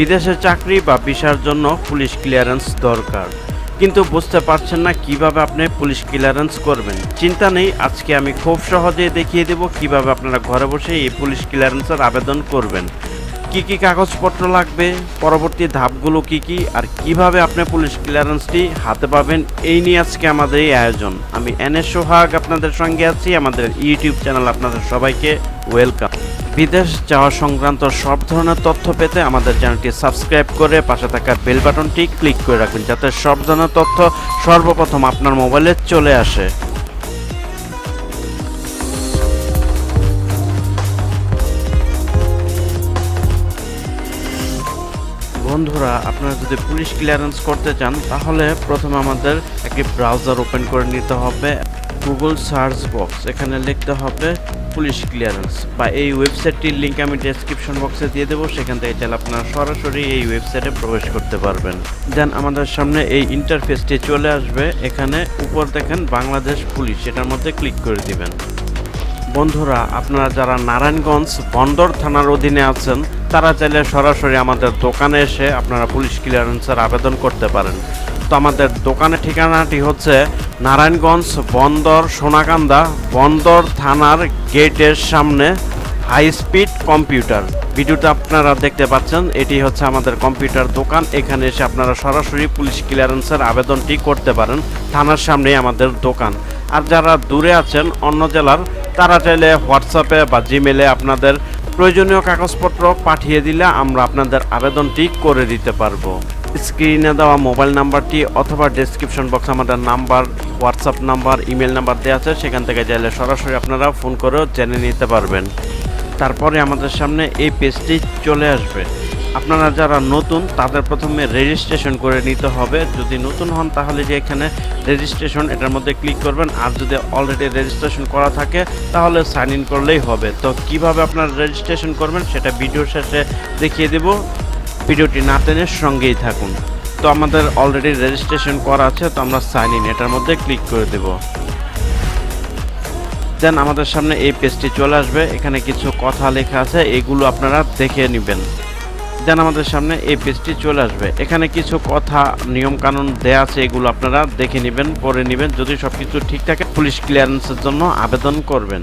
বিদেশে চাকরি বা ভিসার জন্য পুলিশ ক্লিয়ারেন্স দরকার। কিন্তু বুঝতে পারছেন না কীভাবে আপনি পুলিশ ক্লিয়ারেন্স করবেন। চিন্তা নেই, আজকে আমি খুব সহজেই দেখিয়ে দেব কীভাবে আপনারা ঘরে বসে এই পুলিশ ক্লিয়ারেন্সের আবেদন করবেন। কি কি কাগজপত্র লাগবে, পরবর্তী ধাপগুলো কি কি, আর কীভাবে আপনি পুলিশ ক্লিয়ারেন্সটি হাতে পাবেন, এই নিয়ে আজকে আমাদের এই আয়োজন। আমি এন এস সোহাগ আপনাদের সঙ্গে আছি, আমাদের ইউটিউব চ্যানেল আপনাদের সবাইকে ওয়েলকাম। বিদেশ যাওয়া সংক্রান্ত সব ধরনের তথ্য পেতে আমাদের চ্যানেলটি সাবস্ক্রাইব করে পাশে থাকা বেল বাটনটি ক্লিক করে রাখুন, যাতে সব ধরনের তথ্য সর্বপ্রথম আপনার মোবাইলে চলে আসে। বন্ধুরা, আপনারা যদি পুলিশ ক্লিয়ারেন্স করতে চান, তাহলে প্রথমে আমাদের একটি ব্রাউজার ওপেন করে নিতে হবে। গুগল সার্চ বক্স এখানে লিখতে হবে পুলিশ ক্লিয়ারেন্স বা এই ওয়েবসাইটটির লিঙ্ক আমি ডেসক্রিপশন বক্সে দিয়ে দেবো, সেখান থেকে চাইলে আপনারা সরাসরি এই ওয়েবসাইটে প্রবেশ করতে পারবেন। দেন আমাদের সামনে এই ইন্টারফেসটি চলে আসবে, এখানে উপর দেখেন বাংলাদেশ পুলিশ এটার মধ্যে ক্লিক করে দিবেন। বন্ধুরা, আপনারা যারা নারায়ণগঞ্জ বন্দর থানার অধীনে আছেন, তারা চাইলে সরাসরি আমাদের দোকানে এসে আপনারা পুলিশ ক্লিয়ারেন্সের আবেদন করতে পারেন। তো আমাদের দোকানের ঠিকানাটি হচ্ছে নারায়ণগঞ্জ বন্দর সোনাকান্দা বন্দর থানার গেটের সামনে হাই স্পিড কম্পিউটার। ভিডিওটা আপনারা দেখতে পাচ্ছেন, এটি হচ্ছে আমাদের কম্পিউটার দোকান। এখানে এসে আপনারা সরাসরি পুলিশ ক্লিয়ারেন্সের আবেদনটি করতে পারেন, থানার সামনেই আমাদের দোকান। আর যারা দূরে আছেন, অন্য জেলার, তারা চাইলে হোয়াটসঅ্যাপে বা জিমেলে আপনাদের প্রয়োজনীয় কাগজপত্র পাঠিয়ে দিলে আমরা আপনাদের আবেদনটি করে দিতে পারব। স্ক্রিনে দেওয়া মোবাইল নাম্বারটি অথবা ডেসক্রিপশন বক্স আমাদের number WhatsApp number email number দেওয়া আছে, সেখান থেকে চাইলে সরাসরি আপনারা ফোন করেও জেনে নিতে পারবেন। তারপরে আমাদের সামনে এই পেজটি চলে আসবে। আপনারা যারা নতুন, তাদের প্রথমে রেজিস্ট্রেশন করে নিতে হবে। যদি নতুন হন, তাহলে যে এখানে রেজিস্ট্রেশন এটার মধ্যে ক্লিক করবেন। আর যদি অলরেডি রেজিস্ট্রেশন করা থাকে, তাহলে সাইন ইন করলেই হবে। তো কীভাবে আপনারা রেজিস্ট্রেশন করবেন, সেটা ভিডিওর শেষে দেখিয়ে দেব। ভিডিওটি না টেনে সঙ্গেই থাকুন। তো আমাদের অলরেডি রেজিস্ট্রেশন করা আছে, তো আমরা সাইন ইন এটার মধ্যে ক্লিক করে দেবো। দেন আমাদের সামনে এই পেজটি চলে আসবে, এখানে কিছু কথা লেখা আছে, এগুলো আপনারা দেখে নেবেন। দেন আমাদের সামনে এই পেজটি চলে আসবে। এখানে কিছু কথা নিয়ম কানুন দেয়া আছে, এগুলো আপনারা দেখে নেবেন, পড়ে নেবেন। যদি সব কিছু ঠিক থাকে, পুলিশ ক্লিয়ারেন্সের জন্য আবেদন করবেন।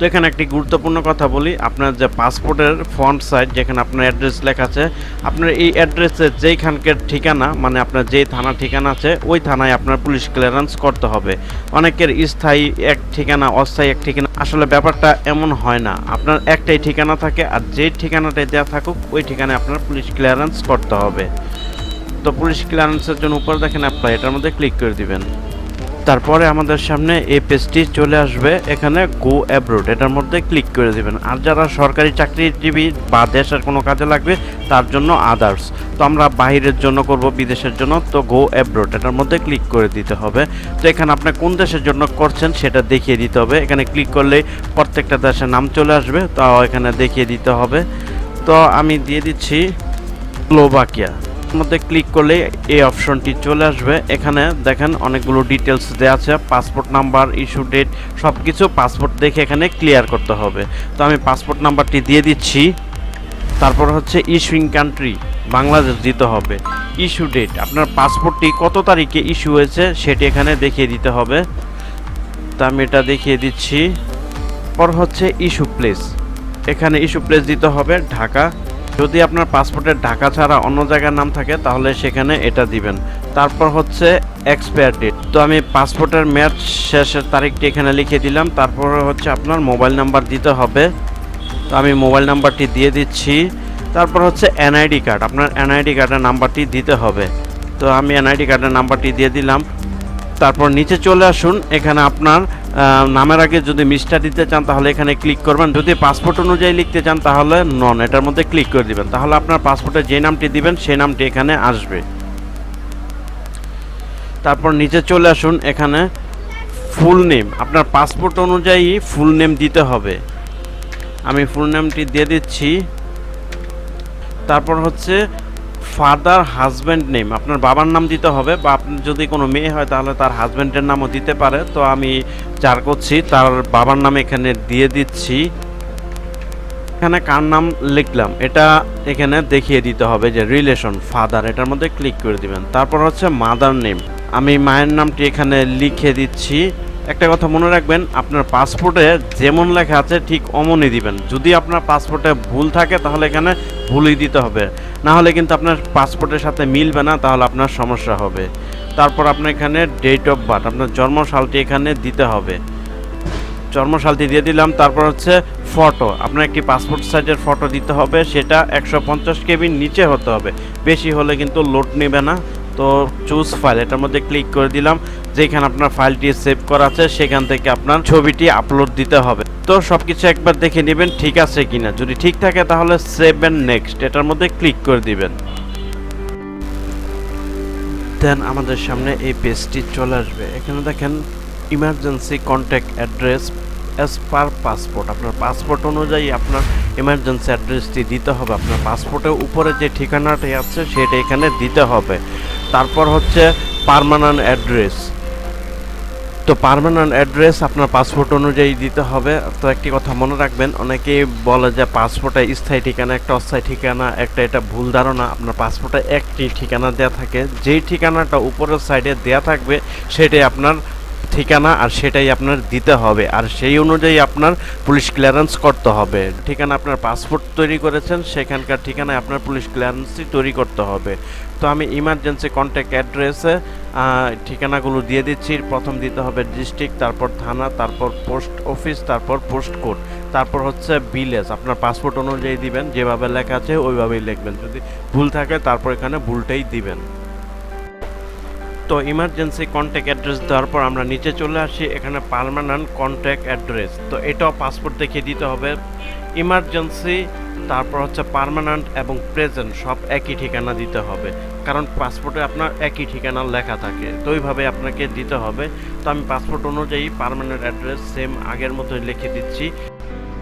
তো এখানে একটি গুরুত্বপূর্ণ কথা বলি। আপনার যে পাসপোর্টের ফ্রন্ট সাইড, যেখানে আপনার অ্যাড্রেস লেখা আছে, আপনার এই অ্যাড্রেসে যেইখানকার ঠিকানা মানে আপনার যেই থানা ঠিকানা আছে, ওই থানায় আপনার পুলিশ ক্লিয়ারেন্স করতে হবে। অনেকের স্থায়ী এক ঠিকানা, অস্থায়ী এক ঠিকানা। আসলে ব্যাপারটা এমন হয় না। আপনার একটাই ঠিকানা থাকে, আর যেই ঠিকানাটাই দেওয়া থাকুক, ওই ঠিকানায় আপনার পুলিশ ক্লিয়ারেন্স করতে হবে। তো পুলিশ ক্লিয়ারেন্সের জন্য উপর দেখেন অ্যাপ্লাই এটার মধ্যে ক্লিক করে দিবেন। তারপরে আমাদের সামনে এই পেজটি চলে আসবে এখানে গো অ্যাব্রোড এটার মধ্যে ক্লিক করে দেবেন। আর যারা সরকারি চাকরিজীবী বা দেশের কোনো কাজে লাগবে, তার জন্য আদার্স তো আমরা বাইরের জন্য করব, বিদেশের জন্য। তো গো অ্যাব্রোড এটার মধ্যে ক্লিক করে দিতে হবে। তো এখানে আপনি কোন দেশের জন্য করছেন, সেটা দেখিয়ে দিতে হবে। এখানে ক্লিক করলেই প্রত্যেকটা দেশের নাম চলে আসবে। তাও এখানে দেখিয়ে দিতে হবে। তো আমি দিয়ে দিচ্ছি স্লোভাকিয়া মধ্যে ক্লিক করলে এই অপশনটি চলে আসবে। এখানে দেখেন অনেকগুলো ডিটেলস দেওয়া আছে পাসপোর্ট নাম্বার ইস্যু ডেট সব কিছু পাসপোর্ট দেখে এখানে ক্লিয়ার করতে হবে। তো আমি পাসপোর্ট নাম্বারটি দিয়ে দিচ্ছি। তারপর হচ্ছে ইস্যুইং কান্ট্রি বাংলাদেশ দিতে হবে। ইস্যু ডেট আপনার পাসপোর্টটি কত তারিখে ইস্যু হয়েছে সেটি এখানে দেখিয়ে দিতে হবে। তা আমি এটা দেখিয়ে দিচ্ছি। পর হচ্ছে ইস্যু প্লেস এখানে ইস্যু প্লেস দিতে হবে, ঢাকা। যদি আপনার পাসপোর্টের ঢাকা ছাড়া অন্য জায়গার নাম থাকে, তাহলে সেখানে এটা দিবেন। তারপর হচ্ছে এক্সপায়ার ডেট তো আমি পাসপোর্টের মেয়াদ শেষের তারিখটি এখানে লিখে দিলাম। তারপর হচ্ছে আপনার মোবাইল নাম্বার দিতে হবে। তো আমি মোবাইল নাম্বারটি দিয়ে দিচ্ছি। তারপর হচ্ছে এনআইডি কার্ড আপনার এনআইডি কার্ডের নাম্বারটি দিতে হবে। তো আমি এনআইডি কার্ডের নাম্বারটি দিয়ে দিলাম। তারপর নিচে চলে আসুন। এখানে আপনার নামের আগে যদি মিস্টার দিতে চান, তাহলে এখানে ক্লিক করবেন। যদি পাসপোর্ট অনুযায়ী লিখতে চান, তাহলে নন এটার মধ্যে ক্লিক করে দিবেন। তাহলে আপনার পাসপোর্টে যে নামটি দিবেন সেই নামটি এখানে আসবে। তারপর নিচে চলে আসুন, এখানে ফুল নেম আপনার পাসপোর্ট অনুযায়ী ফুল নেম দিতে হবে। আমি ফুল নেমটি দিয়ে দিচ্ছি। তারপর হচ্ছে ফাদার হাজব্যান্ড নেম আপনার বাবার নাম দিতে হবে বা আপনি যদি কোনো মেয়ে হয় তাহলে তার হাজব্যান্ডের নামও দিতে পারে। তো আমি চার করছি, তার বাবার নাম এখানে দিয়ে দিচ্ছি। এখানে কার নাম লিখলাম? এটা এখানে দেখিয়ে দিতে হবে যে রিলেশন ফাদার এটার মধ্যে ক্লিক করে দিবেন। তারপর হচ্ছে মাদার নেম আমি মায়ের নামটি এখানে লিখে দিচ্ছি। একটা কথা মনে রাখবেন, আপনার পাসপোর্টে যেমন লেখা আছে ঠিক অমনই দিবেন। যদি আপনার পাসপোর্টে ভুল থাকে তাহলে এখানে ভুলই দিতে হবে। না হলে কিন্তু আপনার পাসপোর্টের সাথে মিলবে না, তাহলে আপনার সমস্যা হবে। তারপর আপনার এখানে ডেট অফ বার্থ আপনার জন্মসালটি এখানে দিতে হবে। জন্মসালটি দিয়ে দিলাম, তারপর হচ্ছে ফটো আপনার একটি পাসপোর্ট সাইজের ফটো দিতে হবে, সেটা একশো পঞ্চাশ কেবির নিচে হতে হবে। বেশি হলে কিন্তু লোড নেবে না তো চুজ ফাইল এটার মধ্যে ক্লিক করে দিলাম। যেখানে আপনার ফাইলটি সেভ করা আছে, সেখান থেকে আপনার ছবিটি আপলোড দিতে হবে। তো সব কিছু একবার দেখে নেবেন ঠিক আছে কিনা। যদি ঠিক থাকে, তাহলে সেভ অ্যান্ড নেক্সট এটার মধ্যে ক্লিক করে দিবেন। দেন আমাদের সামনে এই পেজটি চলে আসবে। এখানে দেখেন emergency contact address as per passport আপনার পাসপোর্ট অনুযায়ী আপনার ইমার্জেন্সি অ্যাড্রেসটি দিতে হবে। আপনার পাসপোর্টের উপরে যে ঠিকানাটি আছে, সেটা এখানে দিতে হবে। তারপর হচ্ছে পার্মানেন্ট অ্যাড্রেস তো পার্মানেন্ট অ্যাড্রেস আপনার পাসপোর্ট অনুযায়ী দিতে হবে। তো একটি কথা মনে রাখবেন, অনেকেই বলে যে পাসপোর্টে স্থায়ী ঠিকানা, একটা অস্থায়ী ঠিকানা, একটা এটা ভুল ধারণা। আপনার পাসপোর্টে একটি ঠিকানা দেওয়া থাকে। যেই ঠিকানাটা উপরের সাইডে দেওয়া থাকবে, সেটাই আপনার ঠিকানা আর সেটাই আপনার দিতে হবে। আর সেই অনুযায়ী আপনার পুলিশ ক্লিয়ারেন্স করতে হবে। ঠিকানা আপনার পাসপোর্ট তৈরি করেছেন, সেখানকার ঠিকানায় আপনার পুলিশ ক্লিয়ারেন্সই তৈরি করতে হবে। তো আমি ইমার্জেন্সি কন্ট্যাক্ট অ্যাড্রেসে ঠিকানাগুলো দিয়ে দিচ্ছি। প্রথম দিতে হবে ডিস্ট্রিক্ট তারপর থানা, তারপর পোস্ট অফিস তারপর পোস্ট কোড তারপর হচ্ছে ভিলেজ আপনার পাসপোর্ট অনুযায়ী দিবেন, যেভাবে লেখা আছে ওইভাবেই লিখবেন। যদি ভুল থাকে তারপর এখানে ভুলটাই দিবেন। তো ইমার্জেন্সি কন্ট্যাক্ট অ্যাড্রেস দেওয়ার পর আমরা নিচে চলে আসি, এখানে পার্মানেন্ট কন্ট্যাক্ট অ্যাড্রেস তো এটাও পাসপোর্ট দেখিয়ে দিতে হবে। ইমার্জেন্সি তারপর হচ্ছে পার্মানেন্ট এবং প্রেজেন্ট সব একই ঠিকানা দিতে হবে। কারণ পাসপোর্টে আপনার একই ঠিকানা লেখা থাকে, তো ওইভাবে আপনাকে দিতে হবে। তো আমি পাসপোর্ট অনুযায়ী পার্মানেন্ট অ্যাড্রেস সেম আগের মতোই লিখে দিচ্ছি।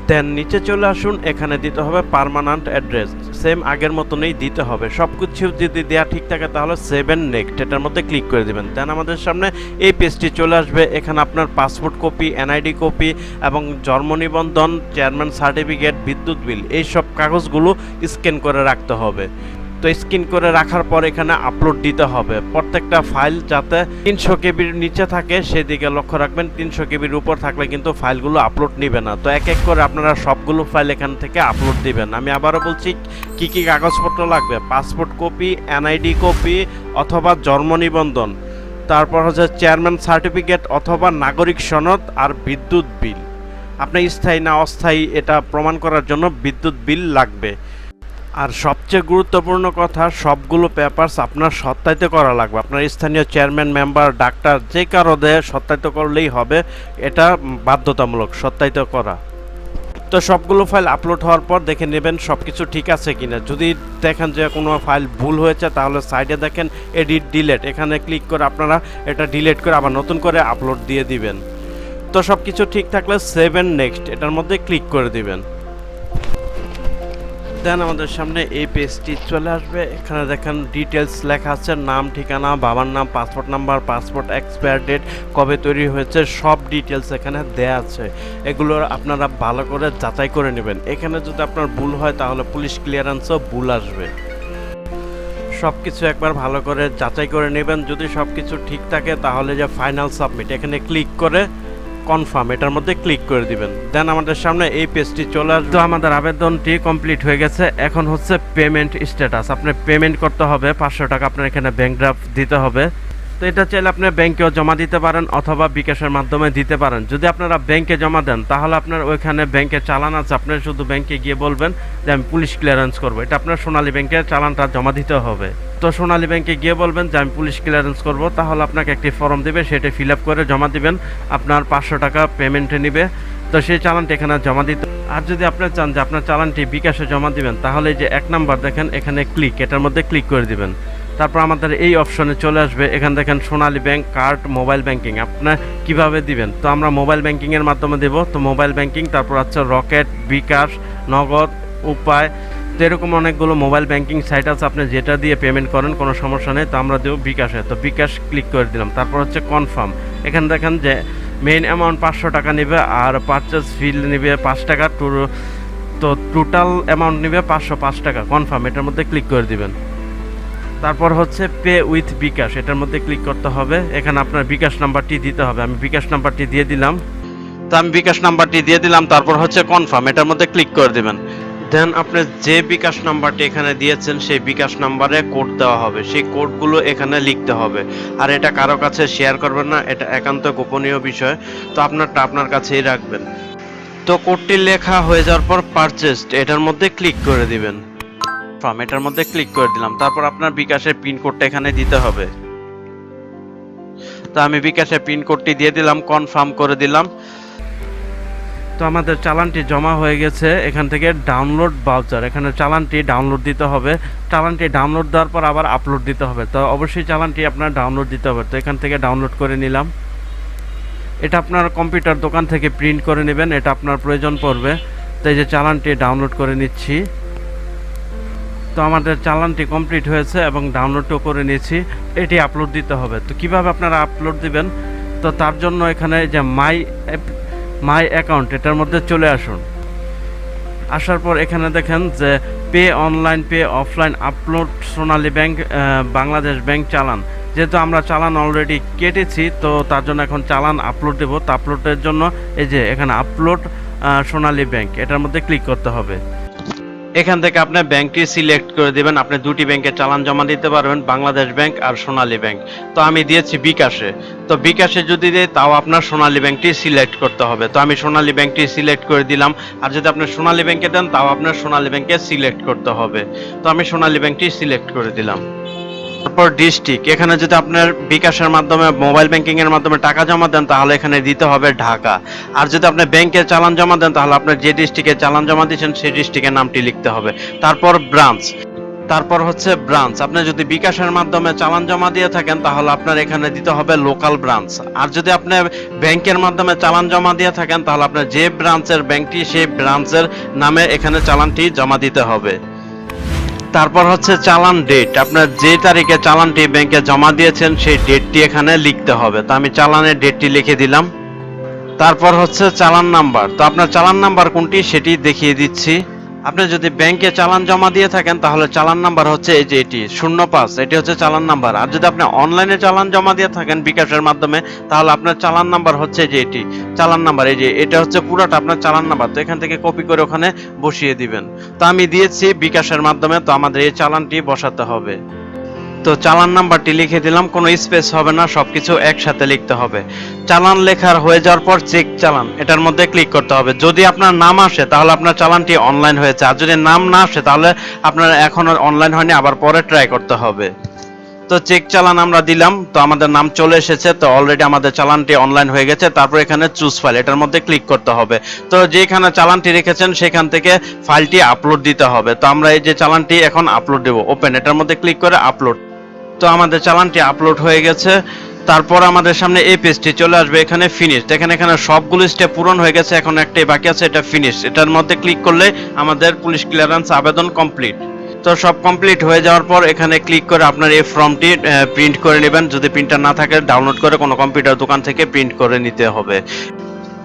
দেন নিচে চলে আসুন, এখানে দিতে হবে পার্মানেন্ট অ্যাড্রেস সেম আগের মতনই দিতে হবে। সব কিছু যদি দেওয়া ঠিক থাকে তাহলে সেভেন নেক্সট এটার মধ্যে ক্লিক করে দেবেন। দেন আমাদের সামনে এই পেজটি চলে আসবে। এখানে আপনার পাসপোর্ট কপি এনআইডি কপি এবং জন্ম নিবন্ধন চেয়ারম্যান সার্টিফিকেট বিদ্যুৎ বিল এই সব কাগজগুলো স্ক্যান করে রাখতে হবে। তো স্ক্যান করে রাখার পর এখানে আপলোড দিতে হবে। প্রত্যেকটা ফাইল যাতে তিনশো কেবির নিচে থাকে, সেদিকে লক্ষ্য রাখবেন। তিনশো কেবির উপর থাকলে কিন্তু ফাইলগুলো আপলোড নেবে না। তো এক এক করে আপনারা সবগুলো ফাইল এখান থেকে আপলোড দিবেন। আমি আবারও বলছি, কি কি কাগজপত্র লাগবে? পাসপোর্ট কপি এনআইডি কপি অথবা জন্ম নিবন্ধন। তারপর হচ্ছে চেয়ারম্যান সার্টিফিকেট অথবা নাগরিক সনদ আর বিদ্যুৎ বিল। আপনার স্থায়ী না অস্থায়ী এটা প্রমাণ করার জন্য বিদ্যুৎ বিল লাগবে। আর সবচেয়ে গুরুত্বপূর্ণ কথা, সবগুলো পেপারস আপনার সত্যায়িত করা লাগবে। আপনার স্থানীয় চেয়ারম্যান মেম্বার ডাক্তার যে কারও দেয় সত্যায়িত করলেই হবে, এটা বাধ্যতামূলক, সত্যায়িত করা। তো সবগুলো ফাইল আপলোড হওয়ার পর দেখে নেবেন সব কিছু ঠিক আছে কি না যদি দেখেন যে কোনো ফাইল ভুল হয়েছে, তাহলে সাইডে দেখেন এডিট ডিলেট এখানে ক্লিক করে আপনারা এটা ডিলেট করে আবার নতুন করে আপলোড দিয়ে দিবেন। তো সব কিছু ঠিক থাকলে সেভেন নেক্সট এটার মধ্যে ক্লিক করে দিবেন। দেন, আমাদের সামনে এই পেজটি চলে আসবে। এখানে দেখেন ডিটেলস লেখা আছে, নাম, ঠিকানা, বাবার নাম passport number passport expire date কবে তৈরি হয়েছে, সব ডিটেলস এখানে দেয়া আছে। এগুলো আপনারা ভালো করে যাচাই করে নেবেন। এখানে যদি আপনার ভুল হয়, তাহলে পুলিশ ক্লিয়ারেন্সও ভুল আসবে। সব কিছু একবার ভালো করে যাচাই করে নেবেন। যদি সব কিছু ঠিক থাকে, তাহলে যে ফাইনাল সাবমিট এখানে ক্লিক করে কনফার্ম এটার মধ্যে ক্লিক করে দিবেন। দেন আমাদের সামনে এই পেজটি চলে আসবে। আমাদের আবেদনটি কমপ্লিট হয়ে গেছে। এখন হচ্ছে পেমেন্ট স্ট্যাটাস আপনি পেমেন্ট করতে হবে, পাঁচশো টাকা আপনার এখানে ব্যাংক ড্রাফট দিতে হবে। তো এটা চাইলে আপনি ব্যাংকেও জমা দিতে পারেন অথবা বিকাশের মাধ্যমে দিতে পারেন। যদি আপনারা ব্যাংকে জমা দেন, তাহলে আপনার ওইখানে ব্যাংকে চালান আছে। আপনি শুধু ব্যাংকে গিয়ে বলবেন যে, আমি পুলিশ ক্লিয়ারেন্স করব। এটা আপনার সোনালী ব্যাংকে চালানটা জমা দিতে হবে। তো সোনালী ব্যাংকে গিয়ে বলবেন যে, আমি পুলিশ ক্লিয়ারেন্স করব। তাহলে আপনাকে একটি ফর্ম দেবে, সেটা ফিল আপ করে জমা দিবেন। আপনার পাঁচশো টাকা পেমেন্টে নেবে। তো সেই চালানটি এখানে জমা দিতে আর যদি আপনি চান যে, আপনার চালানটি বিকাশে জমা দিবেন, তাহলে যে এক নাম্বার দেখেন, এখানে ক্লিক এটার মধ্যে ক্লিক করে দিবেন। তারপর আমাদের এই অপশনে চলে আসবে। এখান দেখেন Sonali bank card, mobile banking. আপনার কীভাবে দিবেন? তো আমরা মোবাইল ব্যাংকিংয়ের মাধ্যমে দেব। তো মোবাইল ব্যাংকিং, তারপর হচ্ছে রকেট, বিকাশ, নগদ, উপায়। তো এরকম অনেকগুলো মোবাইল ব্যাংকিং সাইট আছে। আপনি যেটা দিয়ে পেমেন্ট করেন, কোনো সমস্যা নেই। তো আমরা দেবো বিকাশে। তো বিকাশ ক্লিক করে দিলাম। তারপর হচ্ছে কনফার্ম। এখানে দেখেন যে মেইন অ্যামাউন্ট পাঁচশো টাকা নেবে আর পারচেস ফিল নেবে পাঁচ টাকা। টু তো টোটাল অ্যামাউন্ট নেবে পাঁচশো পাঁচ টাকা। কনফার্ম। এটার মধ্যে ক্লিক করে দিবেন। তারপর হচ্ছে পে উইথ বিকাশ, এটার মধ্যে ক্লিক করতে হবে। এখানে আপনার বিকাশ নাম্বারটি দিতে হবে। আমি বিকাশ নাম্বারটি দিয়ে দিলাম। তো আমি বিকাশ নাম্বারটি দিয়ে দিলাম, তারপর হচ্ছে কনফার্ম এটার মধ্যে ক্লিক করে দেবেন। দেন আপনি যে বিকাশ নাম্বারটি এখানে দিয়েছেন, সেই বিকাশ নাম্বারে কোড দেওয়া হবে। সেই কোডগুলো এখানে লিখতে হবে। আর এটা কারও কাছে শেয়ার করবেন না, এটা একান্ত গোপনীয় বিষয়। তো আপনারটা আপনার কাছেই রাখবেন। তো কোডটি লেখা হয়ে যাওয়ার পর পারচেসড এটার মধ্যে ক্লিক করে দিবেন। ফর্ম এটার মধ্যে ক্লিক করে দিলাম। তারপর আপনার বিকাশের পিন কোডটা এখানে দিতে হবে। তো আমি বিকাশের পিন কোডটি দিয়ে দিলাম কনফার্ম করে দিলাম। তো আমাদের চালানটি জমা হয়ে গেছে। এখান থেকে ডাউনলোড বাউচার এখানে চালানটি ডাউনলোড দিতে হবে। চালানটি ডাউনলোড দেওয়ার পর আবার আপলোড দিতে হবে। তো অবশ্যই চালানটি আপনার ডাউনলোড দিতে হবে। তো এখান থেকে ডাউনলোড করে নিলাম। এটা আপনার কম্পিউটার দোকান থেকে প্রিন্ট করে নেবেন। এটা আপনার প্রয়োজন পড়বে। তো এই যে চালানটি ডাউনলোড করে নিচ্ছি। তো আমাদের চালানটি কমপ্লিট হয়েছে এবং ডাউনলোডও করে নিয়েছি। এটি আপলোড দিতে হবে। তো কীভাবে আপনারা আপলোড দিবেন? তো তার জন্য এখানে যে মাই মাই অ্যাকাউন্ট এটার মধ্যে চলে আসুন। আসার পর এখানে দেখেন যে pay online pay offline upload Sonali bank Bangladesh bank challan. যেহেতু আমরা চালান অলরেডি কেটেছি, তো তার জন্য এখন চালান আপলোড দেবো। তো আপলোডের জন্য এই যে এখানে আপলোড সোনালী ব্যাংক এটার মধ্যে ক্লিক করতে হবে। এখান থেকে আপনার ব্যাংকটি সিলেক্ট করে দিবেন। আপনি দুটি ব্যাংকে চালান জমা দিতে পারবেন, বাংলাদেশ ব্যাংক আর সোনালী ব্যাংক। তো আমি দিয়েছি বিকাশে। তো বিকাশে যদি দেয় তাও আপনার সোনালী ব্যাংকটি সিলেক্ট করতে হবে। তো আমি সোনালী ব্যাংকটি সিলেক্ট করে দিলাম। আর যদি আপনি সোনালী ব্যাংকে দেন, তাও আপনার সোনালী ব্যাংকে সিলেক্ট করতে হবে। তো আমি সোনালী ব্যাংকটি সিলেক্ট করে দিলাম। তারপর ডিস্ট্রিক্ট। এখানে যদি আপনার বিকাশের মাধ্যমে, মোবাইল ব্যাংকিং এর মাধ্যমে টাকা জমা দেন, তাহলে এখানে দিতে হবে ঢাকা। আর যদি আপনি ব্যাংকে চালান জমা দেন, তাহলে আপনার যে ডিস্ট্রিক্টে চালান জমা দিয়েছেন, সেই ডিস্ট্রিক্টের নামটি লিখতে হবে। তারপর ব্রাঞ্চ। তারপর হচ্ছে ব্রাঞ্চ। আপনি যদি বিকাশের মাধ্যমে চালান জমা দিয়ে থাকেন, তাহলে আপনার এখানে দিতে হবে লোকাল ব্রাঞ্চ। আর যদি আপনি ব্যাংকের মাধ্যমে চালান জমা দিয়ে থাকেন, তাহলে আপনার যে ব্রাঞ্চের ব্যাংকটি, সেই ব্রাঞ্চের নামে এখানে চালানটি জমা দিতে হবে। তারপর হচ্ছে চালান ডেট আপনার যে তারিখে চালানটি ব্যাংকে জমা দিয়েছেন, সেই ডেটটি এখানে লিখতে হবে। তো আমি চালানের ডেটটি লিখে দিলাম। তারপর হচ্ছে চালান নাম্বার তো আপনার চালান নাম্বার কোনটি সেটি দেখিয়ে দিচ্ছি। আপনি যদি ব্যাংকে চালান জমা দিয়ে থাকেন, তাহলে চালান নাম্বার হচ্ছে এই যে এটি শূন্য পাঁচ এটি হচ্ছে চালান নাম্বার। আর যদি আপনি অনলাইনে চালান জমা দিয়ে থাকেন বিকাশের মাধ্যমে, তাহলে আপনার চালান নাম্বার হচ্ছে যে এটি, চালান নাম্বার। এই যে এটা হচ্ছে পুরোটা আপনার চালান নাম্বার। তো এখান থেকে কপি করে ওখানে বসিয়ে দিবেন। তো আমি দিয়েছি বিকাশের মাধ্যমে, তো আমাদের এই চালানটি বসাতে হবে। তো চালান নাম্বারটি লিখে দিলাম, কোনো স্পেস হবে না, সবকিছু একসাথে লিখতে হবে। চালান লেখার হয়ে যাওয়ার পর চেক চালান, এটার মধ্যে ক্লিক করতে হবে। যদি আপনার নাম আসে, তাহলে আপনার চালানটি অনলাইন হয়েছে। আর যদি নাম না আসে, তাহলে আপনার এখনও অনলাইন হয়নি, আবার পরে ট্রাই করতে হবে। তো চেক চালান আমরা দিলাম, তো আমাদের নাম চলে এসেছে, তো অলরেডি আমাদের চালানটি অনলাইন হয়ে গেছে। তারপর এখানে চুজ ফাইল এটার মধ্যে ক্লিক করতে হবে। তো যেখানে চালানটি রেখেছেন, সেখান থেকে ফাইলটি আপলোড দিতে হবে। তো আমরা এই যে চালানটি এখন আপলোড দেবো ওপেন এটার মধ্যে ক্লিক করে আপলোড তো আমাদের চালানটি আপলোড হয়ে গেছে। তারপর আমাদের সামনে এই পেজটি চলে আসবে, এখানে ফিনিশ দেখেন এখানে সবগুলো স্টেপ পূরণ হয়ে গেছে, এখন একটাই বাকি আছে, এটা ফিনিশ এটার মধ্যে ক্লিক করলে আমাদের পুলিশ ক্লিয়ারেন্স আবেদন কমপ্লিট তো সব কমপ্লিট হয়ে যাওয়ার পর এখানে ক্লিক করে আপনার এই ফর্মটি প্রিন্ট করে নেবেন। যদি প্রিন্টার না থাকে ডাউনলোড করে কোনো কম্পিউটার দোকান থেকে প্রিন্ট করে নিতে হবে।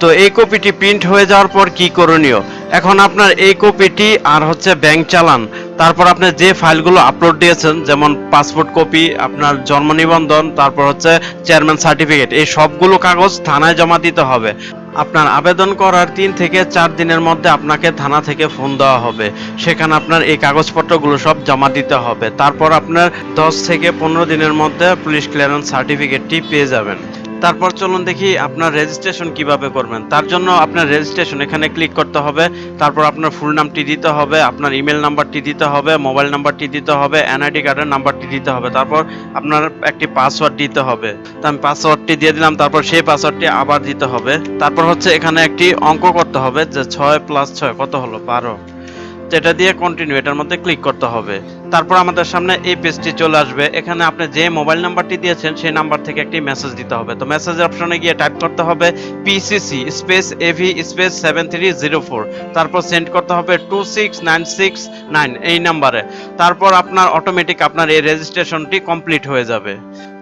তো এই কপিটি প্রিন্ট হয়ে যাওয়ার পর কি করণীয়? এখন আপনার এই কপিটি আর হচ্ছে ব্যাংক চালান। তারপর আপনি যে ফাইলগুলো আপলোড দিয়েছেন, যেমন পাসপোর্ট কপি আপনার জন্ম নিবন্ধন, তারপর হচ্ছে চেয়ারম্যান সার্টিফিকেট এই সবগুলো কাগজ থানায় জমা দিতে হবে। আপনার আবেদন করার তিন থেকে চার দিনের মধ্যে আপনাকে থানা থেকে ফোন দেওয়া হবে। সেখানে আপনার এই কাগজপত্রগুলো সব জমা দিতে হবে। তারপর আপনার দশ থেকে পনেরো দিনের মধ্যে পুলিশ ক্লিয়ারেন্স সার্টিফিকেটটি পেয়ে যাবেন। তারপর চলুন দেখি আপনার রেজিস্ট্রেশন কীভাবে করবেন। তার জন্য আপনার রেজিস্ট্রেশন এখানে ক্লিক করতে হবে, তারপর আপনার ফুল নামটি দিতে হবে, আপনার ইমেল নাম্বারটি দিতে হবে মোবাইল নাম্বারটি দিতে হবে এনআইডি কার্ডের নাম্বারটি দিতে হবে, তারপর আপনার একটি পাসওয়ার্ড দিতে হবে। তো আমি পাসওয়ার্ডটি দিয়ে দিলাম, তারপর সেই পাসওয়ার্ডটি আবার দিতে হবে। তারপর হচ্ছে এখানে একটি অঙ্ক করতে হবে যে ছয় প্লাস ছয় কত হলো? বারো। তো এটা দিয়ে কন্টিনিউ এটার মধ্যে ক্লিক করতে হবে। তারপর আমাদের সামনে এই পেজটি চলে আসবে। এখানে আপনি যে মোবাইল নাম্বারটি দিয়েছেন, সেই নাম্বার থেকে একটি মেসেজ দিতে হবে। তো মেসেজ অপশনে গিয়ে টাইপ করতে হবে PCC space AV space seven three zero four তারপর সেন্ড করতে হবে two six nine six nine এই নাম্বারে তারপর আপনার অটোমেটিক আপনার এই রেজিস্ট্রেশনটি কমপ্লিট হয়ে যাবে।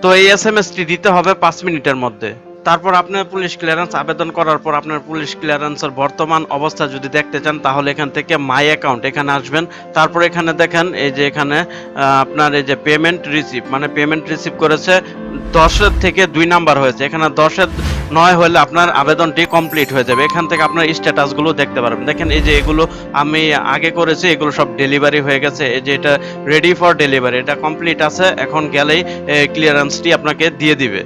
তো এই এস এম এসটি দিতে হবে পাঁচ মিনিটের মধ্যে। তারপর আপনার পুলিশ ক্লিয়ারেন্স আবেদন করার পর আপনার পুলিশ ক্লিয়ারেন্সের বর্তমান অবস্থা যদি দেখতে চান, তাহলে এখান থেকে মাই অ্যাকাউন্ট এখানে আসবেন। তারপর এখানে দেখেন, এই যে এখানে আপনার এই যে পেমেন্ট রিসিভ মানে পেমেন্ট রিসিভ করেছে দশের থেকে দুই নাম্বার হয়েছে। এখানে দশের নয় হলে আপনার আবেদনটি কমপ্লিট হয়ে যাবে। এখান থেকে আপনার স্ট্যাটাসগুলো দেখতে পারবেন। দেখেন, এই যে এগুলো আমি আগে করেছি, এগুলো সব ডেলিভারি হয়ে গেছে। এই যে এটা রেডি ফর ডেলিভারি এটা কমপ্লিট আছে। এখন গেলেই ক্লিয়ারেন্সটি আপনাকে দিয়ে দিবে।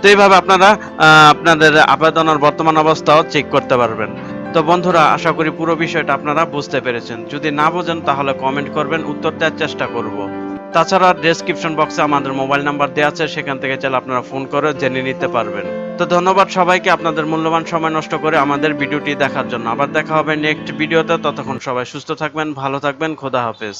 তো এইভাবে আপনারা আপনাদের আবেদনের বর্তমান অবস্থাও চেক করতে পারবেন। তো বন্ধুরা, আশা করি পুরো বিষয়টা আপনারা বুঝতে পেরেছেন। যদি না বোঝেন, তাহলে কমেন্ট করবেন, উত্তর দেওয়ার চেষ্টা করব। তাছাড়া ডেসক্রিপশন বক্সে আমাদের মোবাইল নাম্বার দেওয়া আছে, সেখান থেকে চাইলে আপনারা ফোন করে জেনে নিতে পারবেন। তো ধন্যবাদ সবাইকে আপনাদের মূল্যবান সময় নষ্ট করে আমাদের ভিডিওটি দেখার জন্য। আবার দেখা হবে নেক্সট ভিডিওতে ততক্ষণ সবাই সুস্থ থাকবেন, ভালো থাকবেন, খোদা হাফেজ।